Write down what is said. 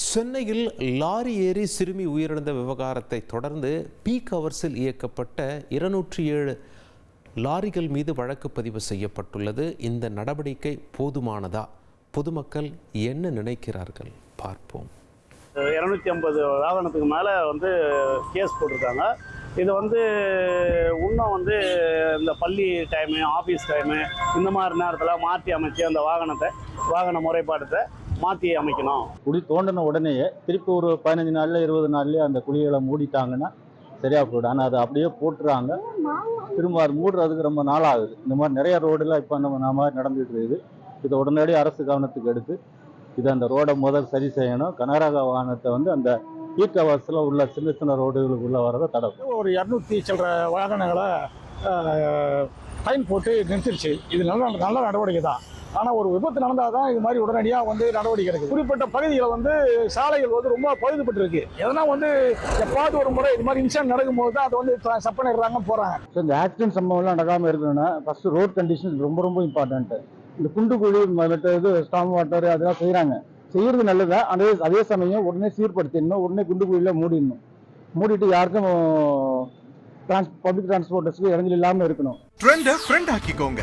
சென்னையில் லாரி ஏறி சிறுமி உயிரிழந்த விவகாரத்தை தொடர்ந்து பீக் ஹவர்ஸில் இயக்கப்பட்ட இருநூற்றி ஏழு லாரிகள் மீது வழக்கு பதிவு செய்யப்பட்டுள்ளது. இந்த நடவடிக்கை போதுமானதா? பொதுமக்கள் என்ன நினைக்கிறார்கள்? பார்ப்போம். இரநூத்தி ஐம்பது வாகனத்துக்கு மேலே வந்து கேஸ் போட்டிருக்காங்க. இது வந்து இன்னும் வந்து இந்த பள்ளி டைமு ஆஃபீஸ் டைமு இந்த மாதிரி நேரத்தில் மாற்றி அமைச்சு அந்த வாகனத்தை வாகன முறைப்பாட்டத்தை மாற்றி அமைக்கணும். குழி தோண்டின உடனேயே திருப்பி ஒரு பதினஞ்சு நாள்ல இருபது நாள்லயே அந்த குழிகளை மூடிட்டாங்கன்னா சரியா போயிடும். ஆனால் அதை அப்படியே போட்டுறாங்க. திரும்ப அது மூடுறதுக்கு ரொம்ப நாள் ஆகுது. இந்த மாதிரி நிறைய ரோடுல இப்போ நம்ம நான் மாதிரி நடந்துட்டு இருக்குது. இதை உடனடி அரசு கவனத்துக்கு எடுத்து இதை அந்த ரோடை முதல் சரி செய்யணும். கனரக வாகனத்தை வந்து அந்த பீக் ஹவர்ஸில் உள்ள சின்ன சின்ன ரோடுகளுக்குள்ள வரதை தடுக்கும் ஒரு இரநூத்தி சில்லற வாகனங்களை ஃபைன் போட்டு நிறுத்திருச்சு. இது நல்ல நல்ல நடவடிக்கை தான் ஆனால் ஒரு விபத்து நடந்தால் தான் இது மாதிரி உடனடியாக வந்து நடவடிக்கை எடுக்குது. குறிப்பிட்ட பகுதிகளை வந்து சாலைகள் வந்து ரொம்ப பழுதுபட்டு எதனா வந்து எப்பாவது ஒரு முறை இது மாதிரி இன்சிடென்ட் நடக்கும்போது தான் அதை வந்து சப் பண்ணிடுறாங்க போகிறாங்க ஸோ இந்த ஆக்சிடென்ட் சம்பவம்லாம் நடக்காமல் இருக்கணும்னா ஃபர்ஸ்ட் ரோட் கண்டிஷன் ரொம்ப ரொம்ப இம்பார்ட்டன்ட்டு இந்த குண்டு குழி மற்ற இது ஸ்டாம் வாட்டர் அதெல்லாம் செய்கிறாங்க செய்யறது நல்லதா? அதே அதே சமயம் உடனே சீர்படுத்திடணும் உடனே குண்டு குழியில் மூடிடணும். மூடிட்டு யாருக்கும் டிரான்ஸ் பப்ளிக் டிரான்ஸ்போர்ட்டர்ஸ்க்கு இடைஞ்சல் இல்லாமல் இருக்கணும். ட்ரெண்ட ஃப்ரெண்ட் ஆக்கிக்கோங்க.